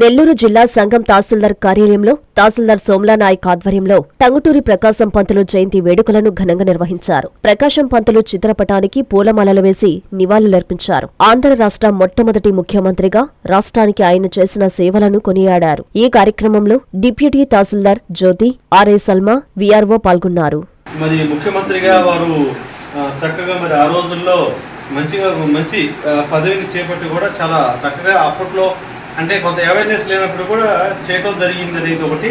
నెల్లూరు జిల్లా సంఘం తహసీల్దార్ కార్యాలయంలో తహసీల్దార్ సోమ్లానాయక్ ఆధ్వర్యంలో టంగుటూరి ప్రకాశం పంతులు జయంతి వేడుకలను ఘనంగా నిర్వహించారు. ప్రకాశం పంతులు చిత్రపటానికి పూలమాలలు వేసి నివాళులర్పించారు. ఆంధ్ర రాష్ట్ర మొట్టమొదటి ముఖ్యమంత్రిగా రాష్ట్రానికి ఆయన చేసిన సేవలను కొనియాడారు. ఈ కార్యక్రమంలో deputy tahsildar Jyoti RA Salma VRO పాల్గొన్నారు. మరి ముఖ్యమంత్రిగా వారు చక్కగా మరి ఆ రోజుల్లో మంచిగా మంచి పదవిని చేపట్టి కూడా చాలా చక్కగా అప్పట్లో అంటే కొంత అవేర్నెస్ లేనప్పుడు కూడా చేయటం జరిగింది అనేది ఒకటి.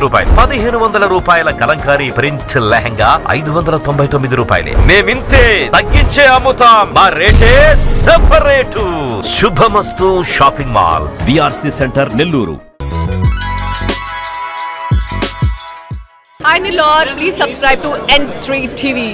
రూపాయలు. పదిహేను వందల రూపాయల కలంకారీ ప్రింట్ లెహంగా ఐదు వందల తొంభై తొమ్మిది రూపాయలే. మేమింతే తగ్గించే అమ్ముతాం. మా రేటే separate. Shubhamastu shopping mall. VRC centre Nellore. Hi Nilor, please subscribe to N3 TV.